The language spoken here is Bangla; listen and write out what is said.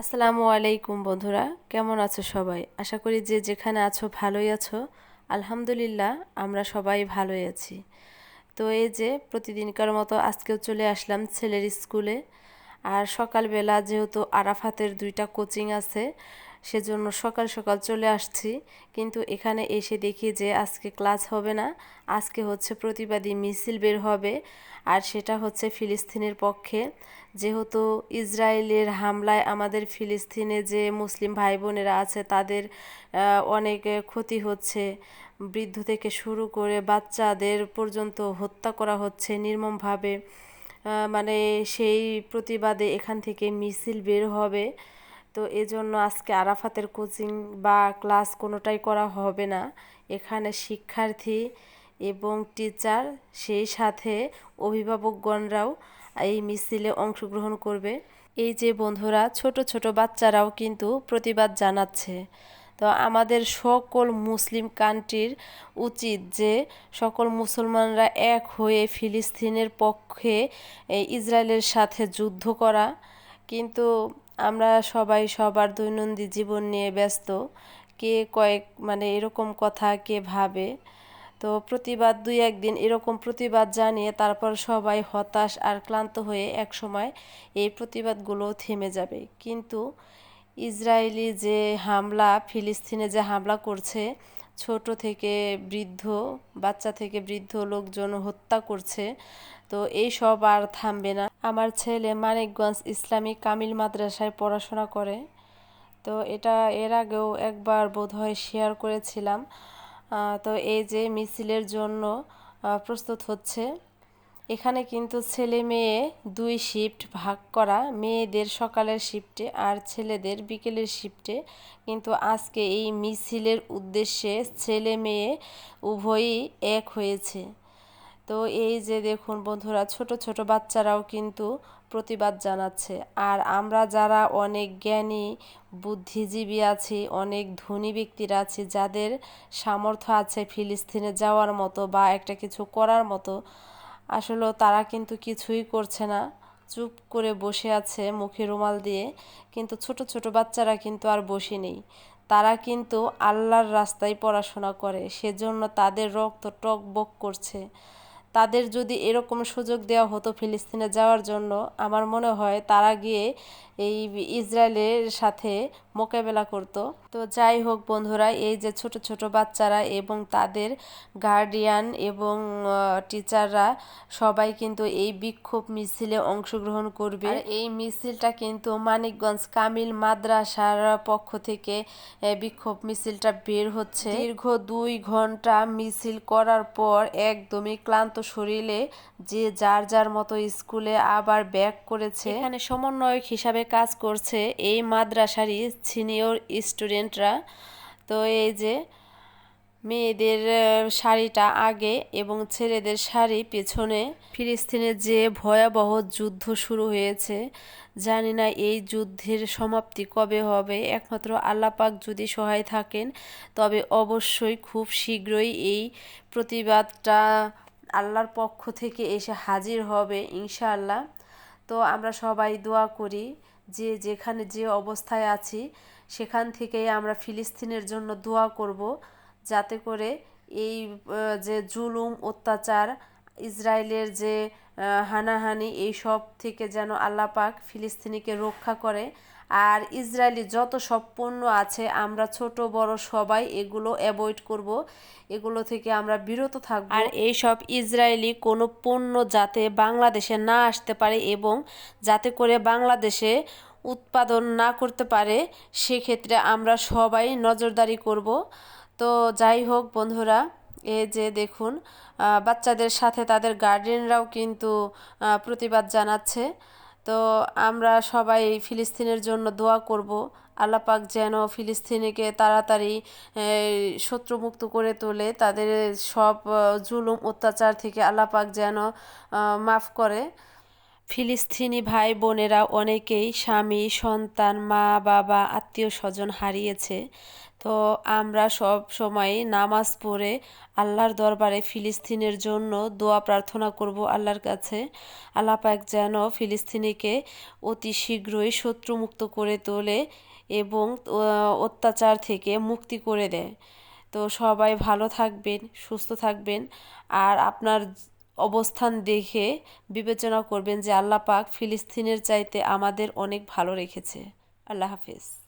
আসসালামু আলাইকুম বন্ধুরা, কেমন আছো সবাই? আশা করি যে যেখানে আছো ভালোই আছো। আলহামদুলিল্লাহ, আমরা সবাই ভালোই আছি। তো এই যে প্রতিদিনকার মতো আজকেও চলে আসলাম ছেলের স্কুলে। আর সকালবেলা যেহেতু আরাফাতের দুইটা কোচিং আছে সেজন্য সকাল সকাল চলে আসছি। কিন্তু এখানে এসে দেখি যে আজকে ক্লাস হবে না। আজকে হচ্ছে প্রতিবাদী মিছিল বের হবে আর সেটা হচ্ছে ফিলিস্তিনের পক্ষে। যেহেতু ইসরায়েলের হামলায় আমাদের ফিলিস্তিনে যে মুসলিম ভাই বোনেরা আছে, তাদের অনেক ক্ষতি হচ্ছে। বৃদ্ধ থেকে শুরু করে বাচ্চাদের পর্যন্ত হত্যা করা হচ্ছে নির্মমভাবে। মানে সেই প্রতিবাদে এখান থেকে মিছিল বের হবে। তো এজন্য আজকে আরাফাতের কোচিং বা ক্লাস কোনোটাই করা হবে না। এখানে শিক্ষার্থী এবং টিচার, সেই সাথে অভিভাবকগণরাও এই মিছিলে অংশগ্রহণ করবে। এই যে বন্ধুরা, ছোট ছোট বাচ্চারাও কিন্তু প্রতিবাদ জানাচ্ছে। তো আমাদের সকল মুসলিম কান্ট্রির উচিত যে সকল মুসলমানরা এক হয়ে ফিলিস্তিনের পক্ষে ইসরায়েলের সাথে যুদ্ধ করা। কিন্তু আমরা সবাই সবার দৈনন্দিন জীবন নিয়ে ব্যস্ত। কে কয়েক মানে এরকম কথা কে ভাবে। তো প্রতিবাদ, দুই একদিন এরকম প্রতিবাদ জানিয়ে তারপর সবাই হতাশ আর ক্লান্ত হয়ে এক সময় এই প্রতিবাদগুলো থেমে যাবে। কিন্তু ইসরায়েলি যে হামলা, ফিলিস্তিনে যে হামলা করছে ছোট থেকে বৃদ্ধ, বাচ্চা থেকে বৃদ্ধ লোকজন হত্যা করছে। তো এই সব আর থামবে না। আমার ছেলে মানিকগঞ্জ ইসলামিক কামিল মাদ্রাসায় পড়াশোনা করে। তো এটা এর আগেও একবার বোধহয় শেয়ার করেছিলাম। তো এই যে মিছিলের জন্য প্রস্তুত হচ্ছে। এখানে কিন্তু ছেলে মেয়ে দুই শিফট ভাগ করা, মেয়েদের সকালের শিফটে আর ছেলেদের বিকেলের শিফটে কিন্তু আজকে এই মিছিলের উদ্দেশ্যে ছেলে মেয়ে উভয়ই এক হয়েছে। তো এই যে দেখুন বন্ধুরা, ছোট ছোট বাচ্চারাও কিন্তু প্রতিবাদ জানাচ্ছে। আর আমরা যারা অনেক জ্ঞানী, বুদ্ধিজীবী আছি, অনেক ধনী ব্যক্তিরা আছি, যাদের সামর্থ্য আছে ফিলিস্তিনে যাওয়ার মতো বা একটা কিছু করার মতো আসলে তারা কিন্তু কিছুই করছে না। চুপ করে বসে আছে মুখে রুমাল দিয়ে। কিন্তু ছোট ছোট বাচ্চারা কিন্তু আর বসে নেই তারা কিন্তু আল্লাহর রাস্তায় পড়াশোনা করে। সেজন্য তাদের রক্ত টক বক করছে। তাদের যদি এরকম সুযোগ দেওয়া হতো ফিলিস্তিনে যাওয়ার জন্য, আমার মনে হয় তারা গিয়ে এই ইসরায়েলের সাথে মোকাবেলা করত। তো যাই হোক বন্ধুরা, এই যে ছোট ছোট বাচ্চারা এবং তাদের গার্ডিয়ান এবং টিচাররা সবাই কিন্তু এই বিক্ষোভ মিছিলে অংশগ্রহণ করবে। এই মিছিলটা কিন্তু মানিকগঞ্জ কামিল মাদ্রাসার পক্ষ থেকে বিক্ষোভ মিছিলটা বের হচ্ছে। দীর্ঘ দুই ঘণ্টা মিছিল করার পর একদমই ক্লান্ত শরীরে যে যার যার মতো স্কুলে আবার ব্যাক করেছে। এখানে সমন্বয়ক হিসাবে কাজ করছে এই মাদ্রাসারই সিনিয়র স্টুডেন্টরা। তো এই যে মেয়েদের শাড়িটা আগে এবং ছেলেদের শাড়ি পেছনে ফিলিস্তিনের যে ভয়াবহ যুদ্ধ শুরু হয়েছে, জানি না এই যুদ্ধের সমাপ্তি কবে হবে। একমাত্র আল্লাপাক যদি সহায় থাকেন, তবে অবশ্যই খুব শীঘ্রই এই প্রতিবাদটা আল্লাহর পক্ষ থেকে এসে হাজির হবে ইনশাআল্লাহ। তো আমরা সবাই দোয়া করি যে যেখানে যে অবস্থায় আছি, সেখান থেকেই আমরা ফিলিস্তিনের জন্য দোয়া করব যাতে করে এই যে জুলুম, অত্যাচার, ইসরায়েলের যে হানাহানি এই সব থেকে যেন আল্লাপাক ফিলিস্তিনিকে রক্ষা করে। আর ইসরায়েলি যত সব পণ্য আছে, আমরা ছোট, বড় সবাই এগুলো অ্যাভয়েড করব। এগুলো থেকে আমরা বিরত থাকব। আর এই সব ইসরায়েলি কোনো পণ্য যাতে বাংলাদেশে না আসতে পারে এবং যাতে করে বাংলাদেশে উৎপাদন না করতে পারে, সেক্ষেত্রে আমরা সবাই নজরদারি করব। তো যাই হোক বন্ধুরা, এ যে দেখুন বাচ্চাদের সাথে তাদের গার্ডিয়ানরাও কিন্তু প্রতিবাদ জানাচ্ছে। তো আমরা সবাই ফিলিস্তিনের জন্য দোয়া করব। আল্লাপাক যেন ফিলিস্তিনিকে তাড়াতাড়ি শত্রুমুক্ত করে তোলে। তাদের সব জুলুম, অত্যাচার থেকে আল্লাপাক যেন মাফ করে। ফিলিস্তিনি ভাই বোনেরা অনেকেই স্বামী, সন্তান, মা, বাবা আত্মীয় স্বজন হারিয়েছে। তো আমরা সব সময় নামাজ পড়ে আল্লাহর দরবারে ফিলিস্তিনের জন্য দোয়া প্রার্থনা করব আল্লাহর কাছে। আল্লাহ পাক যেন ফিলিস্তিনিকে অতি শীঘ্রই শত্রুমুক্ত করে তোলে এবং অত্যাচার থেকে মুক্তি করে দেয়। তো সবাই ভালো থাকবেন, সুস্থ থাকবেন। আর আপনার অবস্থান দেখে বিবেচনা করবেন যে আল্লাহ পাক ফিলিস্তিনের চাইতে আমাদের অনেক ভালো রেখেছে। আল্লাহ হাফিজ।